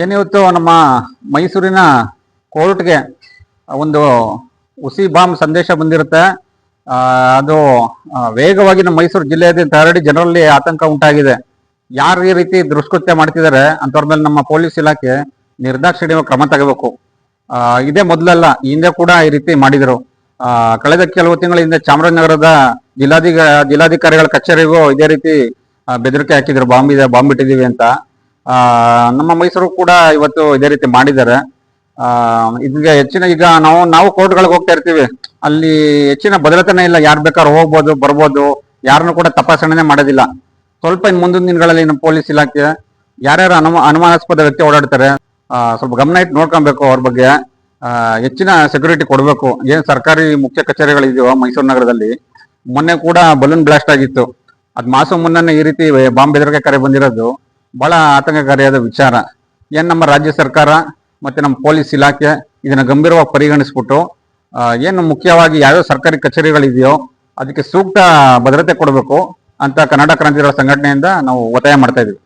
ಏನಿವತ್ತು ನಮ್ಮ ಮೈಸೂರಿನ ಕೋರ್ಟ್ಗೆ ಒಂದು ಹುಸಿ ಬಾಂಬ್ ಸಂದೇಶ ಬಂದಿರುತ್ತೆ. ಅದು ವೇಗವಾಗಿ ನಮ್ಮ ಮೈಸೂರು ಜಿಲ್ಲೆಯಾದ್ಯಂತ ಹರಡಿ ಜನರಲ್ಲಿ ಆತಂಕ ಉಂಟಾಗಿದೆ. ಯಾರು ಈ ರೀತಿ ದುಷ್ಕೃತ್ಯ ಮಾಡ್ತಿದ್ದಾರೆ ಅಂತವ್ರ ಮೇಲೆ ನಮ್ಮ ಪೊಲೀಸ್ ಇಲಾಖೆ ನಿರ್ದಾಕ್ಷಿಣ್ಯ ಕ್ರಮ ತಗೋಬೇಕು. ಇದೇ ಮೊದಲಲ್ಲ ಹಿಂದೆ ಕೂಡ ಈ ರೀತಿ ಮಾಡಿದರು. ಕಳೆದ ಕೆಲವು ತಿಂಗಳ ಹಿಂದೆ ಚಾಮರಾಜನಗರದ ಜಿಲ್ಲಾಧಿಕ ಜಿಲ್ಲಾಧಿಕಾರಿಗಳ ಕಚೇರಿಗೂ ಇದೇ ರೀತಿ ಬೆದರಿಕೆ ಹಾಕಿದ್ರು. ಬಾಂಬ್ ಇದೆ, ಬಾಂಬ್ ಇಟ್ಟಿದ್ದೀವಿ ಅಂತ. ಆ, ನಮ್ಮ ಮೈಸೂರು ಕೂಡ ಇವತ್ತು ಇದೇ ರೀತಿ ಮಾಡಿದ್ದಾರೆ. ಆ ಹೆಚ್ಚಿನ ಈಗ ನಾವು ನಾವು ಕೋರ್ಟ್ಗಳಿಗೆ ಹೋಗ್ತಾ ಇರ್ತೀವಿ. ಅಲ್ಲಿ ಹೆಚ್ಚಿನ ಭದ್ರತೆನೇ ಇಲ್ಲ. ಯಾರು ಬೇಕಾದ್ರೂ ಹೋಗ್ಬೋದು ಬರ್ಬೋದು. ಯಾರನ್ನು ಕೂಡ ತಪಾಸಣೆನೇ ಮಾಡೋದಿಲ್ಲ. ಸ್ವಲ್ಪ ಇನ್ನು ಮುಂದಿನ ದಿನಗಳಲ್ಲಿ ನಮ್ಮ ಪೊಲೀಸ್ ಇಲಾಖೆ ಯಾರ್ಯಾರು ಅನುಮ ಅನುಮಾನಾಸ್ಪದ ವ್ಯಕ್ತಿ ಓಡಾಡ್ತಾರೆ ಸ್ವಲ್ಪ ಗಮನ ಇಟ್ಟು ನೋಡ್ಕೊಬೇಕು ಅವ್ರ ಬಗ್ಗೆ. ಹೆಚ್ಚಿನ ಸೆಕ್ಯೂರಿಟಿ ಕೊಡಬೇಕು. ಏನು ಸರ್ಕಾರಿ ಮುಖ್ಯ ಕಚೇರಿಗಳಿದೆಯೋ ಮೈಸೂರು ನಗರದಲ್ಲಿ ಮೊನ್ನೆ ಕೂಡ ಬಲೂನ್ ಬ್ಲಾಸ್ಟ್ ಆಗಿತ್ತು. ಅದು ಮಾಸು ಮುನ್ನನೇ ಈ ರೀತಿ ಬಾಂಬ್ ಬೆದರಿಕೆ ಕರೆ ಬಂದಿರೋದು. ಬಹಳ ಆತಂಕಕಾರಿಯಾದ ವಿಚಾರ. ಏನು ನಮ್ಮ ರಾಜ್ಯ ಸರ್ಕಾರ ಮತ್ತೆ ನಮ್ಮ ಪೊಲೀಸ್ ಇಲಾಖೆ ಇದನ್ನ ಗಂಭೀರವಾಗಿ ಪರಿಗಣಿಸ್ಬಿಟ್ಟು ಏನು ಮುಖ್ಯವಾಗಿ ಯಾವ್ಯಾವ ಸರ್ಕಾರಿ ಕಚೇರಿಗಳಿದೆಯೋ ಅದಕ್ಕೆ ಸೂಕ್ತ ಭದ್ರತೆ ಕೊಡಬೇಕು ಅಂತ ಕನ್ನಡ ಕ್ರಾಂತಿಗಳ ಸಂಘಟನೆಯಿಂದ ನಾವು ಒತ್ತಾಯ ಮಾಡ್ತಾ ಇದೀವಿ